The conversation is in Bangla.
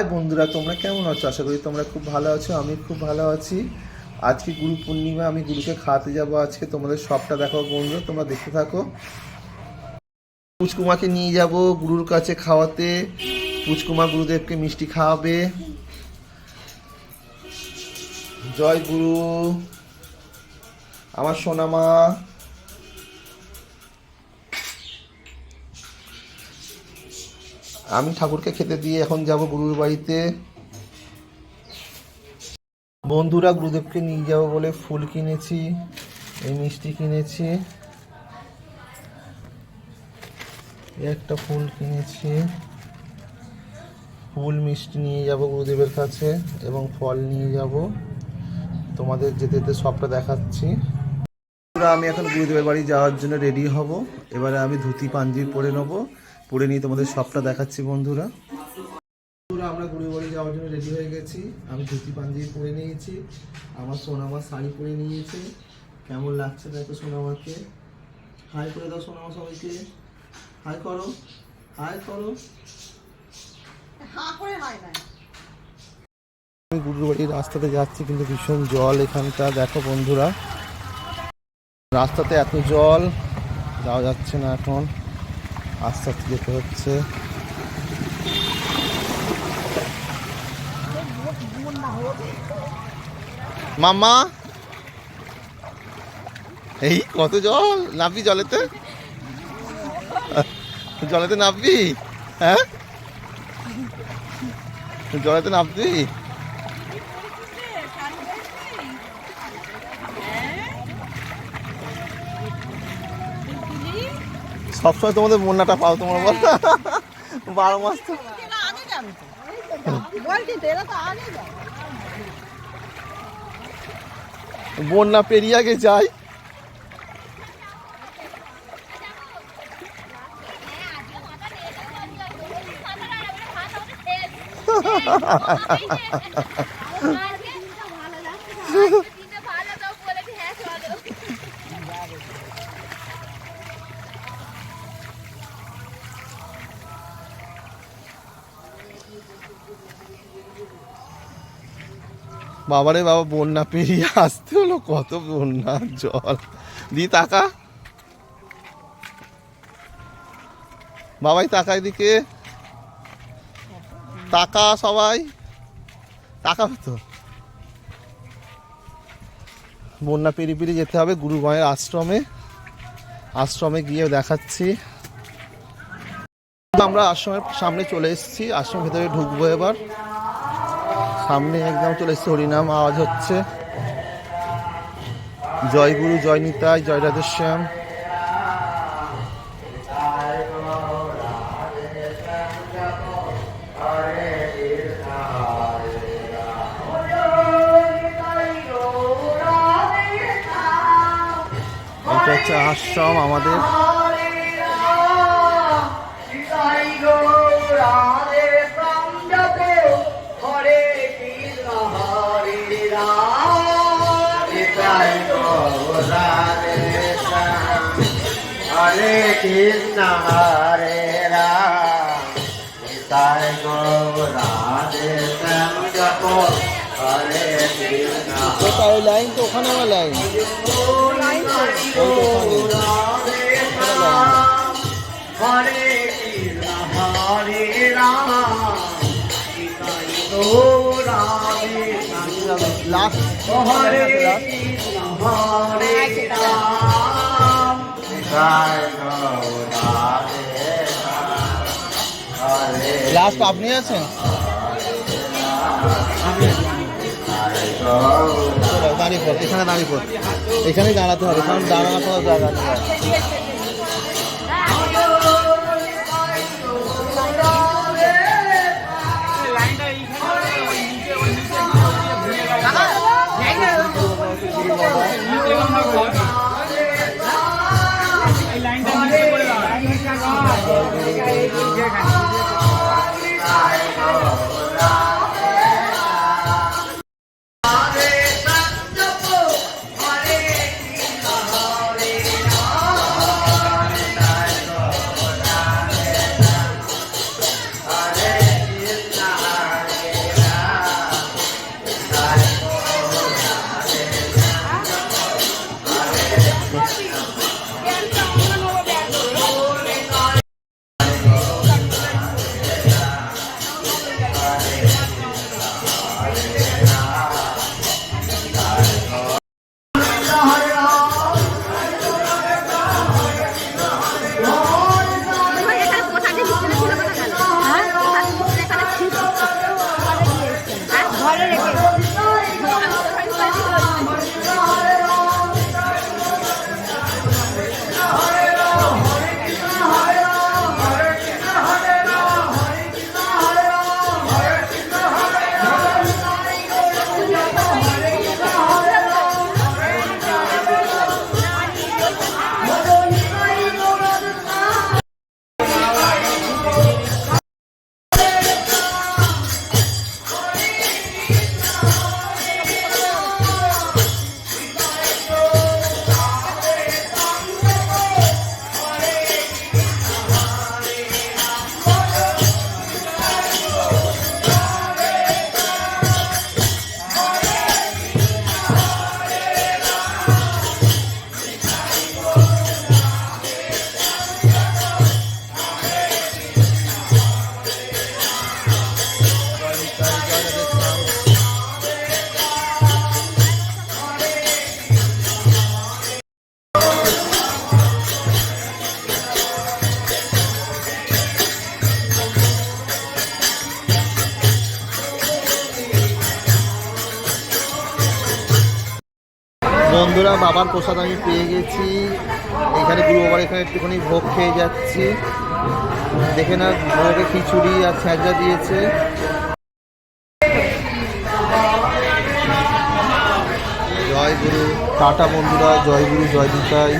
হাই বন্ধুরা, তোমরা কেমন আছো? আশা করি তোমরা খুব ভালো আছো, আমি খুব ভালো আছি। আজকে গুরু পূর্ণিমা, আমি গুরুকে খাওয়াতে যাব আজকে। তোমাদের সবটা দেখো বন্ধুরা, তোমরা দেখতে থাকো। পুচকুমাকে নিয়ে যাব গুরুর কাছে খাওয়াতে। পুচকুমা গুরুদেবকে মিষ্টি খাওয়াবে। জয় গুরু। আমার সোনামা আমি ঠাকুরকে খেতে দিয়ে এখন যাব গুরুর বাড়িতে। বন্ধুরা, গুরুদেবকে নিয়ে যাব বলে ফুল কিনেছি, এই মিষ্টি কিনেছি। একটা ফুল কিনেছি। ফুল মিষ্টি নিয়ে যাব গুরুদেবের কাছে এবং ফল নিয়ে যাব। তোমাদের যেতে যেতে সবটা দেখাচ্ছি। আমি এখন গুরুদেবের বাড়ি যাওয়ার জন্য রেডি হব। এবারে আমি ধুতি পাঞ্জি পরে নেব। পরে নিয়ে তোমাদের সবটা দেখাচ্ছি বন্ধুরা। বন্ধুরা আমরা গুরুর বাড়ি যাওয়ার জন্য রেডি হয়ে গেছি। আমি ধুতি পাঞ্জাবি পরে নিয়েছি আমার সোনামা শাড়ি পরে নিয়েছে। কেমন লাগছে দেখো সোনামাকে? হাই করে দাও সোনামা সবাইকে। হাই করো হাই করো। আমি গুরুর বাড়ির রাস্তাতে যাচ্ছি কিন্তু ভীষণ জল এখানটা। দেখো বন্ধুরা রাস্তাতে এত জল যাওয়া যাচ্ছে না এখন। আস্তে আস্তে যেতে হচ্ছে। মাম্মা! এই, কত জল? নাববি জলেতে? জলেতে নাববি হ্যাঁ? জলেতে নাববি সবসময় তোমাদের বন্যাটা পাও তোমার বল বারো মাস তো। বন্যা পেরিয়ে আগে যাই বাবারে বাবা, বন্যা পেরিয়ে আসতে হলো, কত বন্যা, জল। দি, তাকা। বাবাই, তাকা এদিকে। তাকা সবাই। তাকাবে তো। বন্যা পেরিয়ে পেরিয়ে যেতে হবে গুরু মায়ের আশ্রমে। আশ্রমে গিয়ে দেখাচ্ছি। আমরা আশ্রমের সামনে চলে এসেছি, আশ্রমের ভেতরে ঢুকবো এবার। সামনে একদম চলে এসেছি, হরিনাম আওয়াজ হচ্ছে। জয় গুরু, জয় নিতাই, জয় রাধেশ্যাম। এটা হচ্ছে আশ্রম আমাদের। কোথায় লাইন তো ওখানে আমার লাইন। হরে কৃষ্ণ হরে রাম হরে লাস্ট আপনি আছেন? দাঁড়িয়ে পড়, এখানে দাঁড়িয়ে পড়। এখানেই দাঁড়াতে হবে, কারণ দাঁড়ানোর কোনো জায়গা আর। হরে alone. বন্ধুরা, বাবার প্রসাদ আমি পেয়ে গেছি। এখানে গুরু বাবার এখানে একটুখানি ভোগ খেয়ে যাচ্ছি। দেখে না ভোগে খিচুড়ি আর ছ্যাঁচা দিয়েছে। জয় গুরু। টাটা বন্ধুরা, জয় গুরু, জয় দিতাই